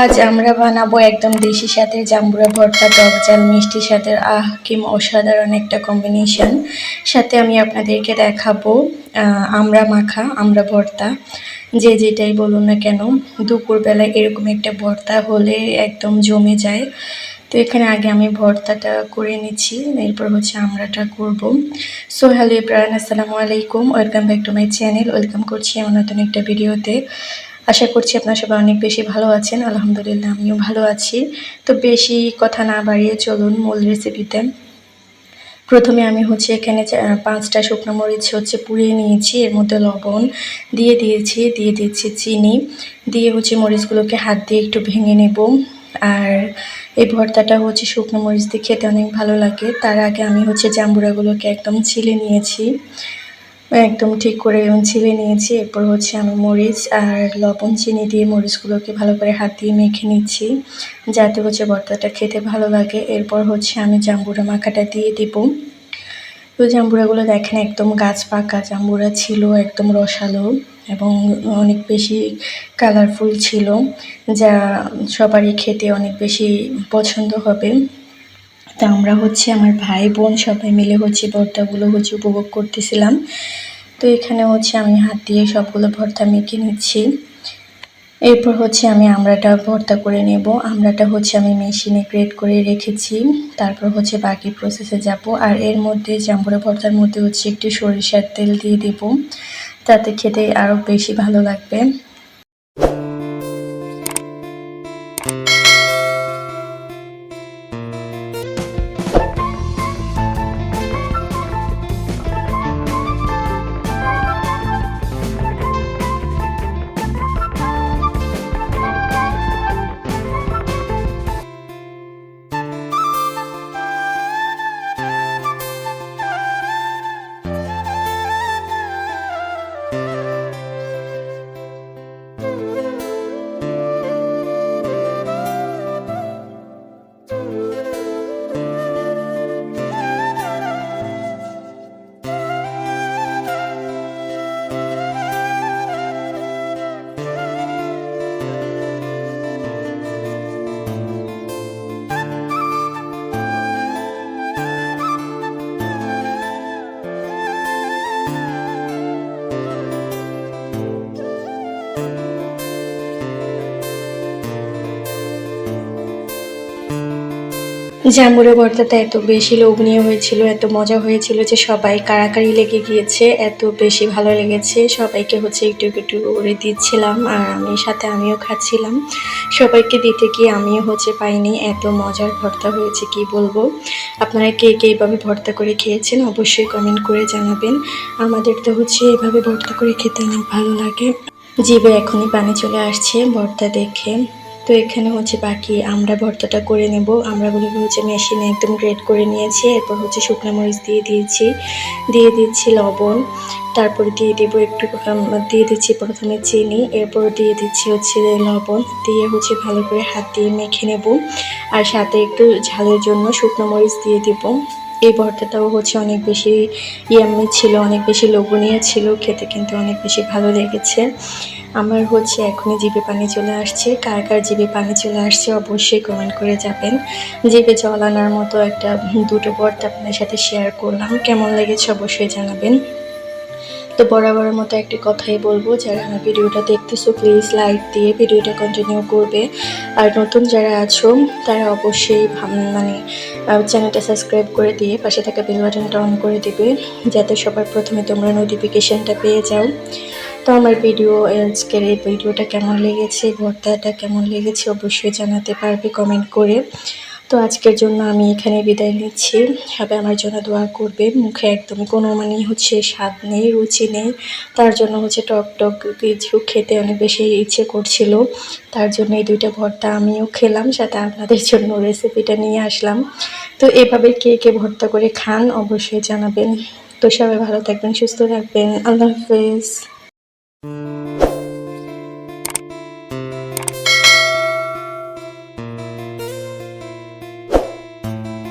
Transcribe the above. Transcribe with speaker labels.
Speaker 1: আজ আমরা বানাবো একদম দেশি সাথে জাম্বুরা ভর্তা, টক ঝাল মিষ্টির সাথে আহ, কি অসাধারণ একটা কম্বিনেশন সাথে আমি আপনাদেরকে দেখাবো আমরা মাখা, আমরা ভর্তা। যে যেটাই বলুন না কেন, দুপুরবেলায় এরকম একটা ভর্তা হলে একদম জমে যায়। তো এখানে আগে আমি ভর্তাটা করে নিচ্ছি, এরপর হচ্ছে আমরাটা করব। সো, হ্যালো ইব্রাহিম আসসালামু আলাইকুম। Welcome back to my channel. Welcome করছি আমার নতুন একটা ভিডিওতে। আশা করছি আপনার সবাই অনেক বেশি ভালো আছেন। আলহামদুলিল্লাহ, আমিও ভালো আছি। তো বেশি কথা না বাড়িয়ে চলুন মূল রেসিপিতে প্রথমে আমি হচ্ছে এখানে পাঁচটা শুকনো মরিচ হচ্ছে পুড়িয়ে নিয়েছি। এর মধ্যে লবণ দিয়ে দিয়েছি, দিয়ে দিচ্ছি চিনি। দিয়ে হচ্ছে মরিচগুলোকে হাত দিয়ে একটু ভেঙে নেব। আর এই ভর্তাটা হচ্ছে শুকনো মরিচ দিয়ে খেতে অনেক ভালো লাগে। তার আগে আমি হচ্ছে জাম্বুরাগুলোকে একদম ছিলে নিয়েছি। একদম ঠিক করে ছিলে নিয়েছি। এরপর হচ্ছে আমি মরিচ আর লবণ, চিনি দিয়ে মরিচগুলোকে ভালো করে হাত দিয়ে মেখে নিচ্ছি, যাতে হচ্ছে ভর্তাটা খেতে ভালো লাগে। এরপর হচ্ছে আমি জাম্বুরা মাখাটা দিয়ে দিব। তো জাম্বুরাগুলো দেখেন একদম গাছ পাকা, জাম্বুরা ছিল একদম রসালো এবং অনেক বেশি কালারফুল ছিল, যা সবারই খেতে অনেক বেশি পছন্দ হবে। তা আমরা হচ্ছে আমার ভাই বোন সবাই মিলে হচ্ছে ভর্তাগুলো হচ্ছে উপভোগ করতেছিলাম। তো এখানে হচ্ছে আমি হাত দিয়ে সবগুলো ভর্তা মেখে নিচ্ছি। এরপর হচ্ছে আমি আমড়াটা ভর্তা করে নেব। আমড়াটা হচ্ছে আমি মেশিনে গ্রেড করে রেখেছি। তারপর হচ্ছে বাকি প্রসেসে যাব। আর এর মধ্যে জাম্বুরা ভর্তার মধ্যে হচ্ছে একটু সরিষার তেল দিয়ে দেব। তাতে খেতে আরও বেশি ভালো লাগবে। জাম্বুরা ভর্তাটা এত বেশি লোভনীয় হয়েছিল, এত মজা হয়েছিল যে সবাই কারাকারি লেগে গিয়েছে, এত বেশি ভালো লেগেছে। সবাইকে হচ্ছে একটু একটু করে দিচ্ছিলাম আর আমি সাথে আমিও খাচ্ছিলাম। সবাইকে দিতে গিয়ে আমিও হচ্ছে পাইনি, এত মজার ভর্তা হয়েছে কি বলব? আপনারা কে কে এইভাবে ভর্তা করে খেয়েছেন অবশ্যই কমেন্ট করে জানাবেন। আমাদের তো হচ্ছে এভাবে ভর্তা করে খেতে অনেক ভালো লাগে। জিভে এখনই পানি চলে আসছে, ভর্তা দেখে। তো এখানে হচ্ছে বাকি আমরা ভর্তাটা করে নেব। আমরা আমরাগুলোকে হচ্ছে মেশিনে একদম গ্রেড করে নিয়েছি। এরপর হচ্ছে শুকনো মরিচ দিয়ে দিয়েছি। দিয়ে দিচ্ছি লবণ। তারপরে দিয়ে দেবো একটু দিয়ে দিচ্ছি প্রথমে চিনি। এরপর দিয়ে দিচ্ছি হচ্ছে লবণ। দিয়ে হচ্ছে ভালো করে হাত দিয়ে মেখে নেব। আর সাথে একটু ঝালের জন্য শুকনো মরিচ দিয়ে দেবো। এই ভর্তাটাও হচ্ছে অনেক বেশি ইয়াম্মি ছিল, অনেক বেশি লোভনীয় ছিল। খেতে কিন্তু অনেক বেশি ভালো লেগেছে। আমার হচ্ছে এখনই জিভে পানি চলে আসছে। কার কার জিভে পানি চলে আসছে অবশ্যই কমেন্ট করে যাবেন। জিভে জল আনার মতো একটা দুটো ভর্তা আপনাদের সাথে শেয়ার করলাম। কেমন লেগেছে অবশ্যই জানাবেন। তো বরাবরের মতো একটি কথাই বলব, যারা আমার ভিডিওটা দেখতেছো প্লিজ লাইক দিয়ে ভিডিওটা কন্টিনিউ করবে। আর নতুন যারা আছো, তারা অবশ্যই মানে চ্যানেলটা সাবস্ক্রাইব করে দিয়ে পাশে থাকা বেল বাটনটা অন করে দেবে, যাতে সবার প্রথমে তোমরা নোটিফিকেশনটা পেয়ে যাও। তো আমার ভিডিও আজকের এই ভিডিওটা কেমন লেগেছে, ভর্তাটা কেমন লেগেছে অবশ্যই জানাতে পারবে কমেন্ট করে। তো আজকের জন্য আমি এখানে বিদায় নিচ্ছি। সবাই আমার জন্য দোয়া করবে। মুখে একদম কোনো মানে হচ্ছে স্বাদ নেই, রুচি নেই। তার জন্য হচ্ছে টক টক কিছু খেতে অনেক বেশি ইচ্ছে করছিল। তার জন্য এই দুইটা ভর্তা আমিও খেলাম, সাথে আপনাদের জন্য রেসিপিটা নিয়ে আসলাম। তো এভাবে কে কে ভর্তা করে খান অবশ্যই জানাবেন। তো সবাই ভালো থাকবেন, সুস্থ থাকবেন। আল্লাহ হাফেজ।